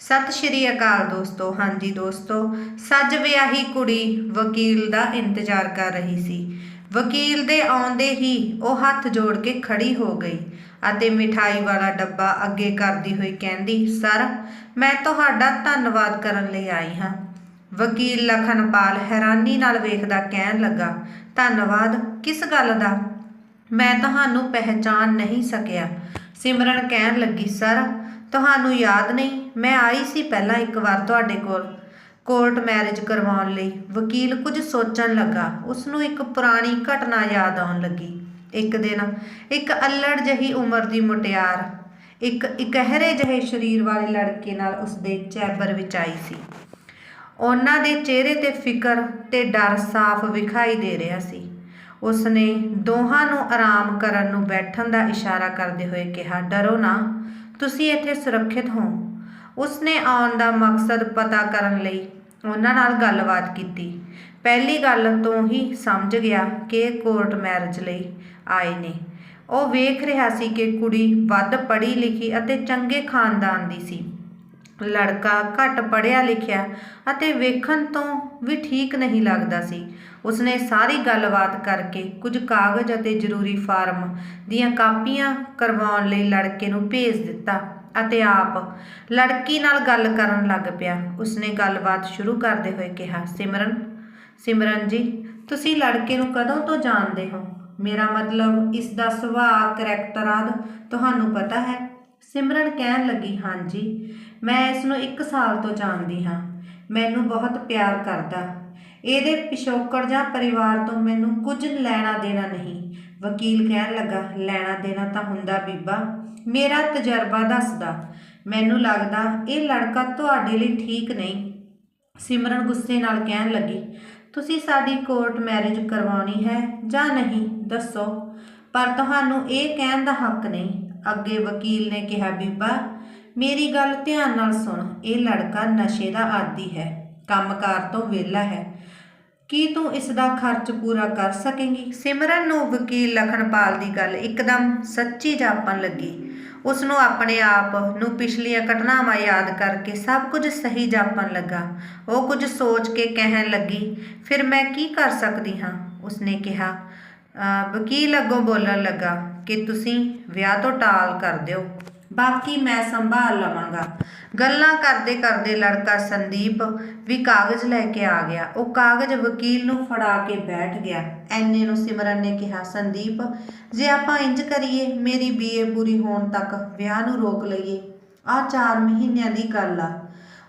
ਸਤਿ ਸ਼੍ਰੀ ਅਕਾਲ ਦੋਸਤੋ, ਹਾਂਜੀ ਦੋਸਤੋ, ਸੱਜ ਵਿਆਹੀ ਕੁੜੀ ਵਕੀਲ ਦਾ ਇੰਤਜ਼ਾਰ ਕਰ ਰਹੀ ਸੀ। ਵਕੀਲ ਦੇ ਆਉਂਦੇ ਹੀ ਉਹ ਹੱਥ ਜੋੜ ਕੇ ਖੜੀ ਹੋ ਗਈ ਅਤੇ ਮਿਠਾਈ ਵਾਲਾ ਡੱਬਾ ਅੱਗੇ ਕਰਦੀ ਹੋਈ ਕਹਿੰਦੀ, ਸਰ, ਮੈਂ ਤੁਹਾਡਾ ਧੰਨਵਾਦ ਕਰਨ ਲਈ ਆਈ ਹਾਂ। ਵਕੀਲ ਲਖਨਪਾਲ ਹੈਰਾਨੀ ਨਾਲ ਵੇਖਦਾ ਕਹਿਣ ਲੱਗਾ, ਧੰਨਵਾਦ, ਕਿਸ ਗੱਲ ਦਾ? ਮੈਂ ਤੁਹਾਨੂੰ ਪਹਿਚਾਨ ਨਹੀਂ ਸਕਿਆ। ਸਿਮਰਨ ਕਹਿਣ ਲੱਗੀ, ਸਰ ਤੁਹਾਨੂੰ ਯਾਦ ਨਹੀਂ? ਮੈਂ ਆਈ ਸੀ ਪਹਿਲਾਂ ਇੱਕ ਵਾਰ ਤੁਹਾਡੇ ਕੋਲ, ਕੋਰਟ ਮੈਰਿਜ ਕਰਵਾਉਣ ਲਈ। ਵਕੀਲ ਕੁਝ ਸੋਚਣ ਲੱਗਾ। ਉਸ ਨੂੰ ਇੱਕ ਪੁਰਾਣੀ ਘਟਨਾ ਯਾਦ ਆਉਣ ਲੱਗੀ। ਇੱਕ ਦਿਨ ਇੱਕ ਅਲੜ ਜਹੀ ਉਮਰ ਦੀ ਮੁਟਿਆਰ, ਇੱਕ ਇਕਹਿਰੇ ਜਿਹੇ ਸਰੀਰ ਵਾਲੇ ਲੜਕੇ ਨਾਲ ਉਸਦੇ ਚੈਬਰ ਵਿੱਚ ਆਈ ਸੀ। ਉਹਨਾਂ ਦੇ ਚਿਹਰੇ ਤੇ ਫਿਕਰ ਤੇ ਡਰ ਸਾਫ਼ ਵਿਖਾਈ ਦੇ ਰਿਹਾ ਸੀ। ਉਸਨੇ ਦੋਹਾਂ ਨੂੰ ਆਰਾਮ ਕਰਨ ਨੂੰ ਬੈਠਣ ਦਾ ਇਸ਼ਾਰਾ ਕਰਦੇ ਹੋਏ ਕਿਹਾ, ਡਰੋ ਨਾ। ਤੁਸੀਂ ਇੱਥੇ ਸੁਰੱਖਿਅਤ ਹੋ। ਉਸਨੇ ਆਉਣ ਦਾ ਮਕਸਦ ਪਤਾ ਕਰਨ ਲਈ ਉਹਨਾਂ ਨਾਲ ਗੱਲਬਾਤ ਕੀਤੀ। ਪਹਿਲੀ ਗੱਲ ਤੋਂ ਹੀ ਸਮਝ ਗਿਆ ਕਿ ਕੋਰਟ ਮੈਰਿਜ ਲਈ ਆਏ ਨੇ। ਉਹ ਵੇਖ ਰਿਹਾ ਸੀ ਕਿ ਕੁੜੀ ਵੱਧ ਪੜ੍ਹੀ ਲਿਖੀ ਅਤੇ ਚੰਗੇ ਖਾਨਦਾਨ ਦੀ ਸੀ। ਲੜਕਾ ਘੱਟ ਪੜ੍ਹਿਆ ਲਿਖਿਆ ਅਤੇ ਵੇਖਣ ਤੋਂ ਵੀ ਠੀਕ ਨਹੀਂ ਲੱਗਦਾ ਸੀ। ਉਸਨੇ ਸਾਰੀ ਗੱਲਬਾਤ ਕਰਕੇ ਕੁਝ ਕਾਗਜ਼ ਅਤੇ ਜ਼ਰੂਰੀ ਫਾਰਮ ਦੀਆਂ ਕਾਪੀਆਂ ਕਰਵਾਉਣ ਲਈ ਲੜਕੇ ਨੂੰ ਭੇਜ ਦਿੱਤਾ ਅਤੇ ਆਪ ਲੜਕੀ ਨਾਲ ਗੱਲ ਕਰਨ ਲੱਗ ਪਿਆ। ਉਸਨੇ ਗੱਲਬਾਤ ਸ਼ੁਰੂ ਕਰਦੇ ਹੋਏ ਕਿਹਾ, ਸਿਮਰਨ ਸਿਮਰਨ ਜੀ, ਤੁਸੀਂ ਲੜਕੇ ਨੂੰ ਕਦੋਂ ਤੋਂ ਜਾਣਦੇ ਹੋ? ਮੇਰਾ ਮਤਲਬ ਇਸ ਦਾ ਸੁਭਾਅ, ਕਰੈਕਟਰ ਆਦਿ ਤੁਹਾਨੂੰ ਪਤਾ ਹੈ? ਸਿਮਰਨ ਕਹਿਣ ਲੱਗੀ, ਹਾਂਜੀ, ਮੈਂ ਇਸ ਨੂੰ 1 ਸਾਲ ਤੋਂ ਜਾਣਦੀ ਹਾਂ। ਮੈਨੂੰ ਬਹੁਤ ਪਿਆਰ ਕਰਦਾ। ਇਹਦੇ ਪਿਛੋਕੜ ਜਾਂ ਪਰਿਵਾਰ ਤੋਂ ਮੈਨੂੰ ਕੁਝ ਲੈਣਾ ਦੇਣਾ ਨਹੀਂ। ਵਕੀਲ ਕਹਿਣ ਲੱਗਾ, ਲੈਣਾ ਦੇਣਾ ਤਾਂ ਹੁੰਦਾ ਬੀਬਾ। ਮੇਰਾ ਤਜਰਬਾ ਦੱਸਦਾ। ਮੈਨੂੰ ਲੱਗਦਾ ਇਹ ਲੜਕਾ ਤੁਹਾਡੇ ਲਈ ਠੀਕ ਨਹੀਂ। ਸਿਮਰਨ ਗੁੱਸੇ ਨਾਲ ਕਹਿਣ ਲੱਗੀ, ਤੁਸੀਂ ਸਾਡੀ ਕੋਰਟ ਮੈਰਿਜ ਕਰਵਾਉਣੀ ਹੈ ਜਾਂ ਨਹੀਂ? ਦੱਸੋ। ਪਰ ਤੁਹਾਨੂੰ ਇਹ ਕਹਿਣ ਦਾ ਹੱਕ ਨਹੀਂ। ਅੱਗੇ ਵਕੀਲ ਨੇ ਕਿਹਾ, ਬੀਬਾ, ਮੇਰੀ ਗੱਲ ਧਿਆਨ ਨਾਲ ਸੁਣ। ਇਹ ਲੜਕਾ ਨਸ਼ੇ ਦਾ ਆਦੀ ਹੈ, ਕੰਮਕਾਰ ਤੋਂ ਵਿਹਲਾ ਹੈ। ਕੀ ਤੂੰ ਇਸ ਦਾ ਖਰਚ ਪੂਰਾ ਕਰ ਸਕੇਂਗੀ? ਸਿਮਰਨ ਨੂੰ ਵਕੀਲ ਲਖਣਪਾਲ ਦੀ ਗੱਲ ਇੱਕਦਮ ਸੱਚੀ ਜਾਪਣ ਲੱਗੀ। ਉਸ ਨੂੰ ਆਪਣੇ ਆਪ ਨੂੰ ਪਿਛਲੀਆਂ ਘਟਨਾਵਾਂ ਯਾਦ ਕਰਕੇ ਸਭ ਕੁਝ ਸਹੀ ਜਾਪਣ ਲੱਗਾ। ਉਹ ਕੁਝ ਸੋਚ ਕੇ ਕਹਿਣ ਲੱਗੀ, ਫਿਰ ਮੈਂ ਕੀ ਕਰ ਸਕਦੀ ਹਾਂ? ਉਸਨੇ ਕਿਹਾ ਵਕੀਲ ਅੱਗੋਂ ਬੋਲਣ ਲੱਗਾ ਕਿ ਤੁਸੀਂ ਵਿਆਹ ਤੋਂ ਟਾਲ ਕਰ ਦਿਓ। ਬਾਕੀ ਮੈਂ ਸੰਭਾਲ ਲਵਾਂਗਾ। ਗੱਲਾਂ ਕਰਦੇ ਕਰਦੇ ਲੜਕਾ ਸੰਦੀਪ ਵੀ ਕਾਗਜ਼ ਲੈ ਕੇ ਆ ਗਿਆ। ਉਹ ਕਾਗਜ਼ ਵਕੀਲ ਨੂੰ ਫੜਾ ਕੇ ਬੈਠ ਗਿਆ। ਐਨੇ ਨੂੰ ਸਿਮਰਨ ਨੇ ਕਿਹਾ, ਸੰਦੀਪ, ਜੇ ਆਪਾਂ ਇੰਜ ਕਰੀਏ, ਮੇਰੀ ਬੀਏ ਪੂਰੀ ਹੋਣ ਤੱਕ ਵਿਆਹ ਨੂੰ ਰੋਕ ਲਈਏ। ਆਹ 4 ਮਹੀਨਿਆਂ ਦੀ ਗੱਲ ਆ।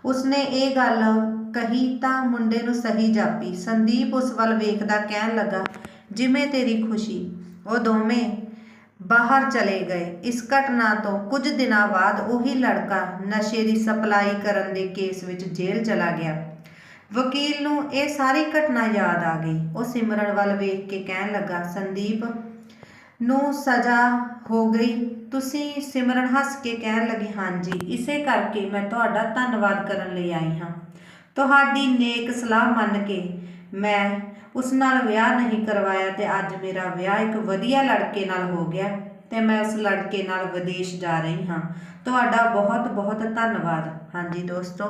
ਉਸਨੇ ਇਹ ਗੱਲ ਕਹੀ ਤਾਂ ਮੁੰਡੇ ਨੂੰ ਸਹੀ ਜਾਪੀ। ਸੰਦੀਪ ਉਸ ਵੱਲ ਵੇਖਦਾ ਕਹਿਣ ਲੱਗਾ, ਜਿਵੇਂ ਤੇਰੀ ਖੁਸ਼ੀ। ਉਹ ਦੋਵੇਂ ਬਾਹਰ ਚਲੇ ਗਏ। ਇਸ ਘਟਨਾ ਤੋਂ ਕੁਝ ਦਿਨਾਂ ਬਾਅਦ ਉਹੀ ਲੜਕਾ ਨਸ਼ੇ ਦੀ ਸਪਲਾਈ ਕਰਨ ਦੇ ਕੇਸ ਵਿੱਚ ਜੇਲ੍ਹ ਚਲਾ ਗਿਆ। ਵਕੀਲ ਨੂੰ ਇਹ ਸਾਰੀ ਘਟਨਾ ਯਾਦ ਆ ਗਈ। ਉਹ ਸਿਮਰਨ ਵੱਲ ਵੇਖ ਕੇ ਕਹਿਣ ਲੱਗਾ, ਸੰਦੀਪ, ਨੂੰ ਸਜ਼ਾ ਹੋ ਗਈ। ਤੁਸੀਂ ਸਿਮਰਨ ਹੱਸ ਕੇ ਕਹਿਣ ਲੱਗੇ, ਹਾਂਜੀ, ਇਸੇ ਕਰਕੇ ਮੈਂ ਤੁਹਾਡਾ ਧੰਨਵਾਦ ਕਰਨ ਲਈ ਆਈ ਹਾਂ। ਤੁਹਾਡੀ ਨੇਕ ਸਲਾਹ ਮੰਨ ਕੇ ਮੈਂ ਉਸ ਨਾਲ ਵਿਆਹ ਨਹੀਂ ਕਰਵਾਇਆ ਤੇ ਅੱਜ ਮੇਰਾ ਵਿਆਹ ਇੱਕ ਵਧੀਆ ਲੜਕੇ ਨਾਲ ਹੋ ਗਿਆ ਤੇ ਮੈਂ ਉਸ ਲੜਕੇ ਨਾਲ ਵਿਦੇਸ਼ ਜਾ ਰਹੀ ਹਾਂ। ਤੁਹਾਡਾ ਬਹੁਤ ਬਹੁਤ ਧੰਨਵਾਦ। ਹਾਂਜੀ ਦੋਸਤੋ,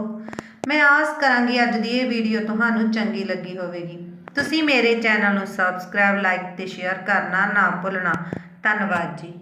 ਮੈਂ ਆਸ ਕਰਾਂਗੀ ਅੱਜ ਦੀ ਇਹ ਵੀਡੀਓ ਤੁਹਾਨੂੰ ਚੰਗੀ ਲੱਗੀ ਹੋਵੇਗੀ। ਤੁਸੀਂ ਮੇਰੇ ਚੈਨਲ ਨੂੰ ਸਬਸਕ੍ਰਾਈਬ ਲਾਈਕ ਤੇ ਸ਼ੇਅਰ ਕਰਨਾ ਨਾ ਭੁੱਲਣਾ। ਧੰਨਵਾਦ ਜੀ।